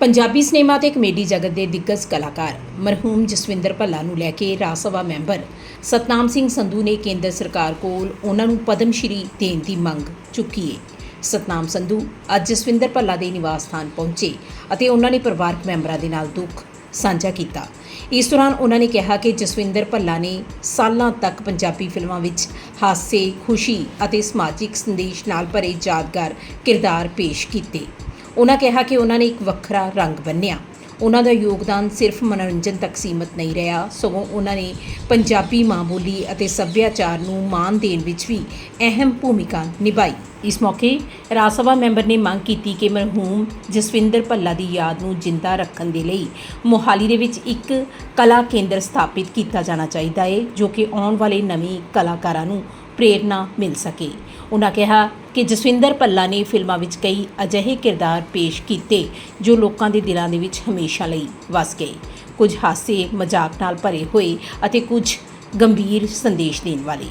Punjabi cinema ਤੇ comedy ਜਗਤ ਦੇ ਦਿੱਗਜ ਕਲਾਕਾਰ ਮਰਹੂਮ ਜਸਵਿੰਦਰ ਭੱਲਾ ਨੂੰ ਲੈ ਕੇ ਰਾਜ ਸਭਾ ਮੈਂਬਰ ਸਤਨਾਮ ਸਿੰਘ ਸੰਧੂ ਨੇ ਕੇਂਦਰ ਸਰਕਾਰ ਕੋਲ ਉਹਨਾਂ ਨੂੰ ਪਦਮ ਸ਼੍ਰੀ ਦੇਣ ਦੀ ਮੰਗ ਚੁੱਕੀ ਹੈ ਸਤਨਾਮ ਸੰਧੂ ਅੱਜ ਜਸਵਿੰਦਰ ਭੱਲਾ ਦੇ ਨਿਵਾਸ ਸਥਾਨ ਪਹੁੰਚੇ ਅਤੇ ਉਹਨਾਂ ਨੇ ਪਰਿਵਾਰਕ ਮੈਂਬਰਾਂ ਦੇ ਨਾਲ ਦੁੱਖ ਸਾਂਝਾ ਕੀਤਾ। ਇਸ ਦੌਰਾਨ ਉਹਨਾਂ ਨੇ ਕਿਹਾ ਕਿ ਜਸਵਿੰਦਰ ਭੱਲਾ ਨੇ ਸਾਲਾਂ ਤੱਕ ਪੰਜਾਬੀ ਫਿਲਮਾਂ ਵਿੱਚ ਹਾਸੇ, ਖੁਸ਼ੀ ਅਤੇ ਸਮਾਜਿਕ ਸੰਦੇਸ਼ ਨਾਲ ਭਰੇ ਯਾਦਗਾਰ ਕਿਰਦਾਰ ਪੇਸ਼ ਕੀਤੇ। ਉਹਨਾਂ ਕਿਹਾ ਕਿ ਉਹਨਾਂ ਨੇ ਇੱਕ ਵੱਖਰਾ ਰੰਗ ਬੰਨਿਆ। ਉਹਨਾਂ ਦਾ ਯੋਗਦਾਨ ਸਿਰਫ ਮਨੋਰੰਜਨ ਤੱਕ ਸੀਮਤ ਨਹੀਂ ਰਿਹਾ, ਸਗੋਂ ਉਹਨਾਂ ਨੇ ਪੰਜਾਬੀ ਮਾਂ ਬੋਲੀ ਅਤੇ ਸੱਭਿਆਚਾਰ ਨੂੰ ਮਾਣ ਦੇਣ ਵਿੱਚ ਵੀ ਅਹਿਮ ਭੂਮਿਕਾ ਨਿਭਾਈ। ਇਸ ਮੌਕੇ ਰਾਜ ਸਭਾ ਮੈਂਬਰ ਨੇ ਮੰਗ ਕੀਤੀ ਕਿ ਮਰਹੂਮ ਜਸਵਿੰਦਰ ਭੱਲਾ ਦੀ ਯਾਦ ਨੂੰ ਜਿੰਦਾ ਰੱਖਣ ਦੇ ਲਈ ਮੋਹਾਲੀ ਦੇ ਵਿੱਚ ਇੱਕ ਕਲਾ ਕੇਂਦਰ ਸਥਾਪਿਤ ਕੀਤਾ ਜਾਣਾ ਚਾਹੀਦਾ ਹੈ ਜੋ ਕਿ ਆਉਣ ਵਾਲੇ ਨਵੇਂ ਕਲਾਕਾਰਾਂ ਨੂੰ ਪ੍ਰੇਰਨਾ ਮਿਲ ਸਕੇ। ਉਹਨਾਂ ਕਿਹਾ ਕਿ ਜਸਵਿੰਦਰ ਭੱਲਾ ਨੇ ਫਿਲਮਾਂ ਵਿੱਚ ਕਈ ਅਜਿਹੇ ਕਿਰਦਾਰ ਪੇਸ਼ ਕੀਤੇ ਜੋ ਲੋਕਾਂ ਦੇ ਦਿਲਾਂ ਦੇ ਵਿੱਚ ਹਮੇਸ਼ਾ ਲਈ ਵਸ ਗਏ। ਕੁਝ ਹਾਸੇ ਮਜ਼ਾਕ ਨਾਲ ਭਰੇ ਹੋਏ ਅਤੇ ਕੁਝ ਗੰਭੀਰ ਸੰਦੇਸ਼ ਦੇਣ ਵਾਲੇ।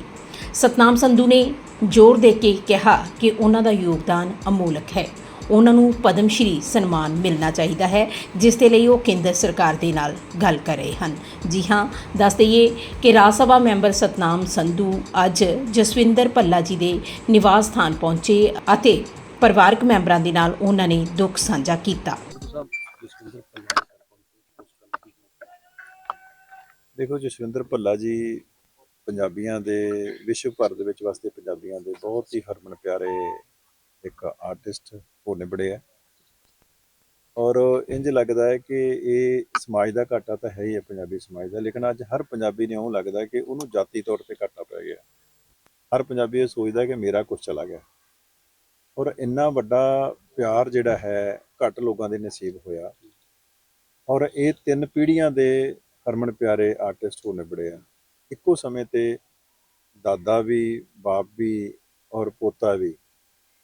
ਸਤਨਾਮ ਸੰਧੂ ਨੇ ਜ਼ੋਰ ਦੇ ਕੇ ਕਿਹਾ ਕਿ ਉਹਨਾਂ ਦਾ ਯੋਗਦਾਨ ਅਮੋਲਕ ਹੈ। ਉਹਨਾਂ ਨੂੰ ਪਦਮ ਸ਼੍ਰੀ ਸਨਮਾਨ ਮਿਲਣਾ ਚਾਹੀਦਾ ਹੈ, ਜਿਸ ਦੇ ਲਈ ਉਹ ਕੇਂਦਰ ਸਰਕਾਰ ਦੇ ਨਾਲ ਗੱਲ ਕਰ ਰਹੇ ਹਨ। ਜੀ ਹਾਂ, ਦੱਸ ਦਈਏ ਕਿ ਰਾਜ ਸਭਾ ਮੈਂਬਰ ਸਤਨਾਮ ਸੰਧੂ ਅੱਜ ਜਸਵਿੰਦਰ ਭੱਲਾ ਜੀ ਦੇ ਨਿਵਾਸ ਸਥਾਨ ਪਹੁੰਚੇ ਅਤੇ ਪਰਿਵਾਰਕ ਮੈਂਬਰਾਂ ਦੇ ਨਾਲ ਉਹਨਾਂ ਨੇ ਦੁੱਖ ਸਾਂਝਾ ਕੀਤਾ। ਦੇਖੋ, ਜਸਵਿੰਦਰ ਭੱਲਾ ਜੀ ਪੰਜਾਬੀਆਂ ਦੇ, ਵਿਸ਼ਵ ਭਰ ਦੇ ਵਿੱਚ ਵਸਦੇ ਪੰਜਾਬੀਆਂ ਦੇ ਬਹੁਤ ਹੀ ਹਰਮਨ ਪਿਆਰੇ ਇੱਕ ਆਰਟਿਸਟ ਹੋ ਨਿਬੜੇ ਆ। ਔਰ ਇੰਜ ਲੱਗਦਾ ਹੈ ਕਿ ਇਹ ਸਮਾਜ ਦਾ ਘਾਟਾ ਤਾਂ ਹੈ ਹੀ ਹੈ, ਪੰਜਾਬੀ ਸਮਾਜ ਦਾ, ਲੇਕਿਨ ਅੱਜ ਹਰ ਪੰਜਾਬੀ ਨੇ ਉਹ ਲੱਗਦਾ ਕਿ ਉਹਨੂੰ ਜਾਤੀ ਤੌਰ ਤੇ ਘਾਟਾ ਪੈ ਗਿਆ। ਹਰ ਪੰਜਾਬੀ ਇਹ ਸੋਚਦਾ ਕਿ ਮੇਰਾ ਕੁਝ ਚਲਾ ਗਿਆ। ਔਰ ਇੰਨਾ ਵੱਡਾ ਪਿਆਰ ਜਿਹੜਾ ਹੈ, ਘੱਟ ਲੋਕਾਂ ਦੇ ਨਸੀਬ ਹੋਇਆ। ਔਰ ਇਹ ਤਿੰਨ ਪੀੜ੍ਹੀਆਂ ਦੇ ਹਰਮਨ ਪਿਆਰੇ ਆਰਟਿਸਟ ਹੋ ਨਿਬੜੇ ਆ। ਇੱਕੋ ਸਮੇਂ ਤੇ ਦਾਦਾ ਵੀ, ਬਾਪ ਵੀ ਔਰ ਪੋਤਾ ਵੀ,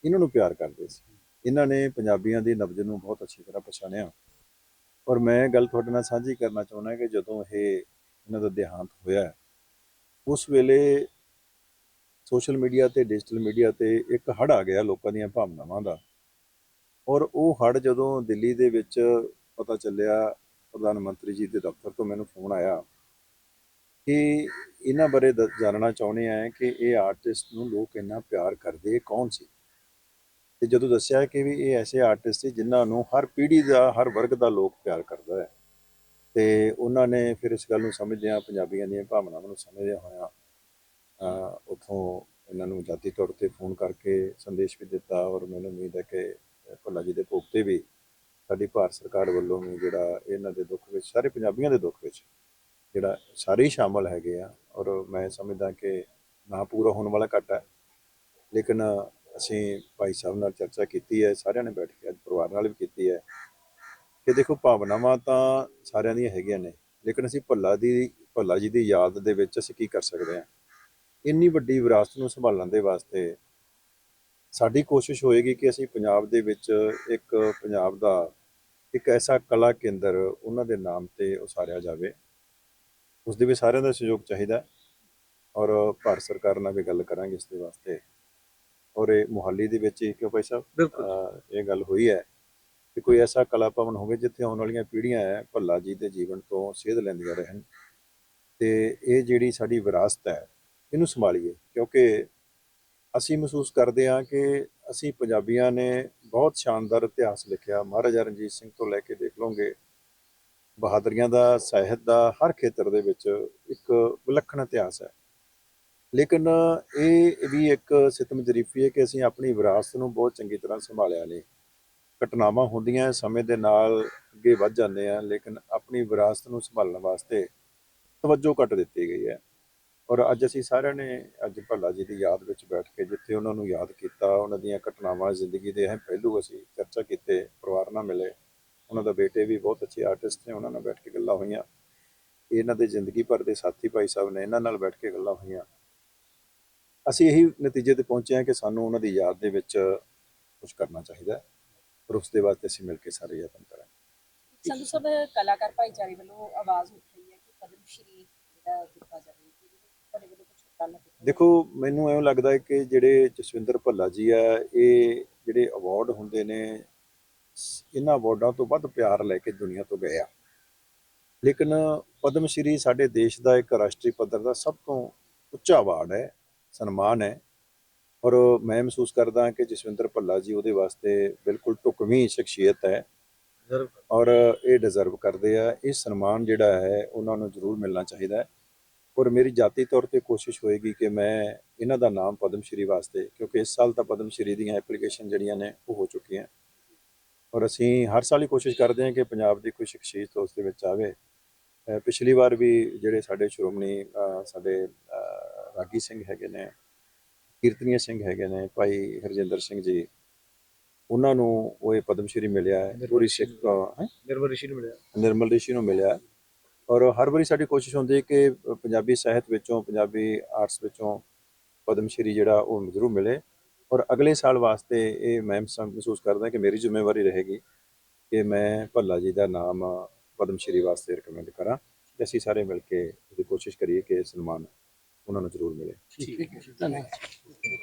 ਇਹਨਾਂ ਨੂੰ ਪਿਆਰ ਕਰਦੇ ਸੀ। ਇਹਨਾਂ ਨੇ ਪੰਜਾਬੀਆਂ ਦੀ ਨਬਜ਼ ਨੂੰ ਬਹੁਤ ਅੱਛੀ ਤਰ੍ਹਾਂ ਪਛਾਣਿਆ। ਔਰ ਮੈਂ ਗੱਲ ਤੁਹਾਡੇ ਨਾਲ ਸਾਂਝੀ ਕਰਨਾ ਚਾਹੁੰਦਾ ਕਿ ਜਦੋਂ ਇਹ ਇਹਨਾਂ ਦਾ ਦੇਹਾਂਤ ਹੋਇਆ, ਉਸ ਵੇਲੇ ਸੋਸ਼ਲ ਮੀਡੀਆ ਤੇ, ਡਿਜੀਟਲ ਮੀਡੀਆ ਤੇ ਇੱਕ ਹੜ ਆ ਗਿਆ ਲੋਕਾਂ ਦੀਆਂ ਭਾਵਨਾਵਾਂ ਦਾ। ਔਰ ਉਹ ਹੜ ਜਦੋਂ ਦਿੱਲੀ ਦੇ ਵਿੱਚ ਪਤਾ ਚੱਲਿਆ, ਪ੍ਰਧਾਨ ਮੰਤਰੀ ਜੀ ਦੇ ਦਫ਼ਤਰ ਤੋਂ ਮੈਨੂੰ ਫੋਨ ਆਇਆ ਕਿ ਇਹਨਾਂ ਬਾਰੇ ਦ- ਜਾਣਨਾ ਚਾਹੁੰਦੇ ਆ ਕਿ ਇਹ ਆਰਟਿਸਟ ਨੂੰ ਲੋਕ ਇੰਨਾ ਪਿਆਰ ਕਰਦੇ ਕੌਣ ਸੀ? ਤੇ ਜਦੋਂ ਦੱਸਿਆ ਕਿ ਵੀ ਇਹ ਐਸੇ ਆਰਟਿਸਟ ਸੀ ਜਿਨ੍ਹਾਂ ਨੂੰ ਹਰ ਪੀੜ੍ਹੀ ਦਾ, ਹਰ ਵਰਗ ਦਾ ਲੋਕ ਪਿਆਰ ਕਰਦਾ ਹੈ। ਤੇ ਉਹਨਾਂ ਨੇ ਫਿਰ ਇਸ ਗੱਲ ਨੂੰ ਸਮਝਦਿਆਂ ਪੰਜਾਬੀਆਂ ਦੀਆਂ ਭਾਵਨਾਵਾਂ ਨੂੰ ਸਮਝਦਿਆਂ ਹੋਇਆਂ ਅ ਉਥੋਂ ਇਹਨਾਂ ਨੂੰ ਜਾਤੀ ਤੌਰ ਤੇ ਫੋਨ ਕਰਕੇ ਸੰਦੇਸ਼ ਵੀ ਦਿੱਤਾ ਔਰ ਮੈਨੂੰ ਉਮੀਦ ਹੈ ਕਿ ਭੱਲਾ ਜੀ ਦੇ ਭੋਗ ਤੇ ਵੀ ਸਾਡੀ ਭਾਰਤ ਸਰਕਾਰ ਵੱਲੋਂ ਵੀ ਜਿਹੜਾ ਇਹਨਾਂ ਦੇ ਦੁੱਖ ਵਿੱਚ, ਸਾਰੇ ਪੰਜਾਬੀਆਂ ਦੇ ਦੁੱਖ ਵਿੱਚ ਜਿਹੜਾ ਸਾਰੇ ਹੀ ਸ਼ਾਮਲ ਹੈਗੇ ਆ। ਔਰ ਮੈਂ ਸਮਝਦਾ ਕਿ ਨਾ ਪੂਰਾ ਹੋਣ ਵਾਲਾ ਘੱਟ ਹੈ। ਲੇਕਿਨ ਅਸੀਂ ਭਾਈ ਸਾਹਿਬ ਨਾਲ ਚਰਚਾ ਕੀਤੀ ਹੈ, ਸਾਰਿਆਂ ਨੇ ਬੈਠ ਕੇ, ਅੱਜ ਪਰਿਵਾਰ ਨਾਲ ਵੀ ਕੀਤੀ ਹੈ ਕਿ ਦੇਖੋ ਭਾਵਨਾਵਾਂ ਤਾਂ ਸਾਰਿਆਂ ਦੀਆਂ ਹੈਗੀਆਂ ਨੇ, ਲੇਕਿਨ ਅਸੀਂ ਭੱਲਾ ਦੀ, ਭੱਲਾ ਜੀ ਦੀ ਯਾਦ ਦੇ ਵਿੱਚ ਅਸੀਂ ਕੀ ਕਰ ਸਕਦੇ ਹਾਂ? ਇੰਨੀ ਵੱਡੀ ਵਿਰਾਸਤ ਨੂੰ ਸੰਭਾਲਣ ਦੇ ਵਾਸਤੇ ਸਾਡੀ ਕੋਸ਼ਿਸ਼ ਹੋਏਗੀ ਕਿ ਅਸੀਂ ਪੰਜਾਬ ਦੇ ਵਿੱਚ ਇੱਕ ਪੰਜਾਬ ਦਾ ਇੱਕ ਐਸਾ ਕਲਾ ਕੇਂਦਰ ਉਹਨਾਂ ਦੇ ਨਾਮ ਤੇ ਉਸਾਰਿਆ ਜਾਵੇ। ਉਸ ਦੇ ਵੀ ਸਾਰਿਆਂ ਦਾ ਸਹਿਯੋਗ ਚਾਹੀਦਾ ਔਰ ਭਾਰਤ ਸਰਕਾਰ ਨਾਲ ਵੀ ਗੱਲ ਕਰਾਂਗੇ ਇਸ ਦੇ ਵਾਸਤੇ। ਔਰ ਇਹ ਮੁਹਾਲੀ ਦੇ ਵਿੱਚ ਹੀ ਕਿਉਂ ਭਾਈ ਸਾਹਿਬ? ਇਹ ਗੱਲ ਹੋਈ ਹੈ ਕਿ ਕੋਈ ਐਸਾ ਕਲਾ ਭਵਨ ਹੋਵੇ ਜਿੱਥੇ ਆਉਣ ਵਾਲੀਆਂ ਪੀੜ੍ਹੀਆਂ ਹੈ ਭੱਲਾ ਜੀ ਦੇ ਜੀਵਨ ਤੋਂ ਸੇਧ ਲੈਂਦੀਆਂ ਰਹਿਣ। ਤੇ ਇਹ ਜਿਹੜੀ ਸਾਡੀ ਵਿਰਾਸਤ ਹੈ ਇਹਨੂੰ ਸੰਭਾਲੀਏ ਕਿਉਂਕਿ ਅਸੀਂ ਮਹਿਸੂਸ ਕਰਦੇ ਹਾਂ ਕਿ ਅਸੀਂ ਪੰਜਾਬੀਆਂ ਨੇ ਬਹੁਤ ਸ਼ਾਨਦਾਰ ਇਤਿਹਾਸ ਲਿਖਿਆ। ਮਹਾਰਾਜਾ ਰਣਜੀਤ ਸਿੰਘ ਤੋਂ ਲੈ ਕੇ ਦੇਖ ਲਓਗੇ ਬਹਾਦਰੀਆਂ ਦਾ ਸਾਹਿਤ ਦਾ ਹਰ ਖੇਤਰ ਦੇ ਵਿੱਚ ਇੱਕ ਵਿਲੱਖਣ ਇਤਿਹਾਸ ਹੈ। ਲੇਕਿਨ ਇਹ ਵੀ ਇੱਕ ਸਿਤਮ ਜਰੀਫੀ ਹੈ ਕਿ ਅਸੀਂ ਆਪਣੀ ਵਿਰਾਸਤ ਨੂੰ ਬਹੁਤ ਚੰਗੀ ਤਰ੍ਹਾਂ ਸੰਭਾਲਿਆ ਨਹੀਂ ਘਟਨਾਵਾਂ ਹੁੰਦੀਆਂ ਸਮੇਂ ਦੇ ਨਾਲ ਅੱਗੇ ਵੱਧ ਜਾਂਦੇ ਆ, ਲੇਕਿਨ ਆਪਣੀ ਵਿਰਾਸਤ ਨੂੰ ਸੰਭਾਲਣ ਵਾਸਤੇ ਤਵੱਜੋ ਘੱਟ ਦਿੱਤੀ ਗਈ ਹੈ। ਔਰ ਅੱਜ ਅਸੀਂ ਸਾਰਿਆਂ ਨੇ, ਅੱਜ ਭੱਲਾ ਜੀ ਦੀ ਯਾਦ ਵਿੱਚ ਬੈਠ ਕੇ ਜਿੱਥੇ ਉਹਨਾਂ ਨੂੰ ਯਾਦ ਕੀਤਾ, ਉਹਨਾਂ ਦੀਆਂ ਘਟਨਾਵਾਂ ਜ਼ਿੰਦਗੀ ਦੇ ਅਹਿਮ ਪਹਿਲੂ ਅਸੀਂ ਚਰਚਾ ਕੀਤੇ, ਪਰਿਵਾਰ ਨਾਲ ਮਿਲੇ, ਉਹਨਾਂ ਦਾ ਬੇਟੇ ਵੀ ਬਹੁਤ ਅੱਛੇ ਆਰਟਿਸਟ ਨੇ, ਉਹਨਾਂ ਨਾਲ ਬੈਠ ਕੇ ਗੱਲਾਂ ਹੋਈਆਂ। ਇਹਨਾਂ ਦੇ ਜ਼ਿੰਦਗੀ ਭਰ ਦੇ ਸਾਥੀ ਭਾਈ ਸਾਹਿਬ ਨੇ, ਇਹਨਾਂ ਨਾਲ ਬੈਠ ਕੇ ਗੱਲਾਂ ਹੋਈਆਂ। ਅਸੀਂ ਇਹੀ ਨਤੀਜੇ ਤੇ ਪਹੁੰਚੇ ਹਾਂ ਕਿ ਸਾਨੂੰ ਉਹਨਾਂ ਦੀ ਯਾਦ ਦੇ ਵਿੱਚ ਕੁਝ ਕਰਨਾ ਚਾਹੀਦਾ ਹੈ ਔਰ ਉਸ ਦੇ ਵਾਸਤੇ ਅਸੀਂ ਮਿਲ ਕੇ ਸਾਰੇ ਯਤਨ ਕਰਾਂਗੇ। ਸੰਧੂ ਸਾਹਿਬ ਕਲਾਕਾਰ ਭਾਈਚਾਰੇ ਵੱਲੋਂ ਆਵਾਜ਼ ਉੱਠ ਰਹੀ ਹੈ ਕਿ ਪਦਮ ਸ਼੍ਰੀ ਜਿਹੜਾ ਦਿੱਤਾ ਜਾਵੇ ਇਹਦੇ ਵਿੱਚ ਤੁਹਾਡੇ ਵੱਲੋਂ ਕੁਝ ਗੱਲ ਕੀਤੀ ਦੇਖੋ ਮੈਨੂੰ ਐਂ ਲੱਗਦਾ ਹੈ ਕਿ ਜਿਹੜੇ ਜਸਵਿੰਦਰ ਭੱਲਾ ਜੀ ਆ ਇਹ ਜਿਹੜੇ ਅਵਾਰਡ ਹੁੰਦੇ ਨੇ ਇਹਨਾਂ ਅਵਾਰਡਾਂ ਤੋਂ ਵੱਧ ਪਿਆਰ ਲੈ ਕੇ ਦੁਨੀਆ ਤੋਂ ਗਏ ਆ। ਲੇਕਿਨ ਪਦਮ ਸ਼੍ਰੀ ਸਾਡੇ ਦੇਸ਼ ਦਾ ਇੱਕ ਰਾਸ਼ਟਰੀ ਪੱਧਰ ਦਾ ਸਭ ਤੋਂ ਉੱਚਾ ਅਵਾਰਡ ਹੈ। ਸਨਮਾਨ ਹੈ। ਔਰ ਮੈਂ ਮਹਿਸੂਸ ਕਰਦਾ ਕਿ ਜਸਵਿੰਦਰ ਭੱਲਾ ਜੀ ਉਹਦੇ ਵਾਸਤੇ ਬਿਲਕੁਲ ਢੁਕਵੀਂ ਸ਼ਖਸੀਅਤ ਹੈ। ਔਰ ਇਹ ਡਿਜ਼ਰਵ ਕਰਦੇ ਆ। ਇਹ ਸਨਮਾਨ ਜਿਹੜਾ ਹੈ ਉਹਨਾਂ ਨੂੰ ਜ਼ਰੂਰ ਮਿਲਣਾ ਚਾਹੀਦਾ ਹੈ। ਔਰ ਮੇਰੀ ਜਾਤੀ ਤੌਰ ਤੇ ਕੋਸ਼ਿਸ਼ ਹੋਏਗੀ ਕਿ ਮੈਂ ਇਹਨਾਂ ਦਾ ਨਾਮ ਪਦਮ ਸ਼੍ਰੀ ਵਾਸਤੇ ਕਿਉਂਕਿ ਇਸ ਸਾਲ ਤਾਂ ਪਦਮ ਸ਼੍ਰੀ ਦੀਆਂ ਐਪਲੀਕੇਸ਼ਨ ਜਿਹੜੀਆਂ ਨੇ ਉਹ ਹੋ ਚੁੱਕੀਆਂ। ਔਰ ਅਸੀਂ ਹਰ ਸਾਲ ਹੀ ਕੋਸ਼ਿਸ਼ ਕਰਦੇ ਹਾਂ ਕਿ ਪੰਜਾਬ ਦੀ ਕੋਈ ਸ਼ਖਸੀਅਤ ਉਸ ਦੇ ਵਿੱਚ ਆਵੇ। ਪਿਛਲੀ ਵਾਰ ਵੀ ਜਿਹੜੇ ਸਾਡੇ ਸ਼੍ਰੋਮਣੀ ਸਾਡੇ ਰਾਗੀ ਸਿੰਘ ਹੈਗੇ ਨੇ ਕੀਰਤਨੀਆ ਸਿੰਘ ਹੈਗੇ ਨੇ ਭਾਈ ਹਰਜਿੰਦਰ ਸਿੰਘ ਜੀ ਉਹਨਾਂ ਨੂੰ ਉਹ ਇਹ ਪਦਮ ਸ਼੍ਰੀ ਮਿਲਿਆ ਹੈ ਪੂਰੀ ਸਿੱਖ ਹੈਂ? ਨਿਰਮਲ ਰਿਸ਼ੀ ਨੂੰ ਮਿਲਿਆ ਨਿਰਮਲ ਰਿਸ਼ੀ ਨੂੰ ਮਿਲਿਆ। ਔਰ ਹਰ ਵਾਰੀ ਸਾਡੀ ਕੋਸ਼ਿਸ਼ ਹੁੰਦੀ ਹੈ ਕਿ ਪੰਜਾਬੀ ਸਾਹਿਤ ਵਿੱਚੋਂ ਪੰਜਾਬੀ ਆਰਟਸ ਵਿੱਚੋਂ ਪਦਮ ਸ਼੍ਰੀ ਜਿਹੜਾ ਉਹ ਜ਼ਰੂਰ ਮਿਲੇ ਔਰ ਅਗਲੇ ਸਾਲ ਵਾਸਤੇ ਇਹ ਮੈਂ ਮਹਿਸੂਸ ਕਰਦਾ ਕਿ ਮੇਰੀ ਜ਼ਿੰਮੇਵਾਰੀ ਰਹੇਗੀ ਕਿ ਮੈਂ ਭੱਲਾ ਜੀ ਦਾ ਨਾਮ ਪਦਮ ਸ਼੍ਰੀ ਵਾਸਤੇ ਰეკਮੈਂਡ ਕਰਾਂ ਤੇ ਅਸੀਂ ਸਾਰੇ ਮਿਲ ਕੇ ਇਹਦੀ ਕੋਸ਼ਿਸ਼ ਕਰੀਏ ਕਿ ਸਨਮਾਨ ਉਹਨਾਂ ਨੂੰ ਜ਼ਰੂਰ ਮਿਲੇ। ਠੀਕ ਹੈ। ਧੰਨਵਾਦ।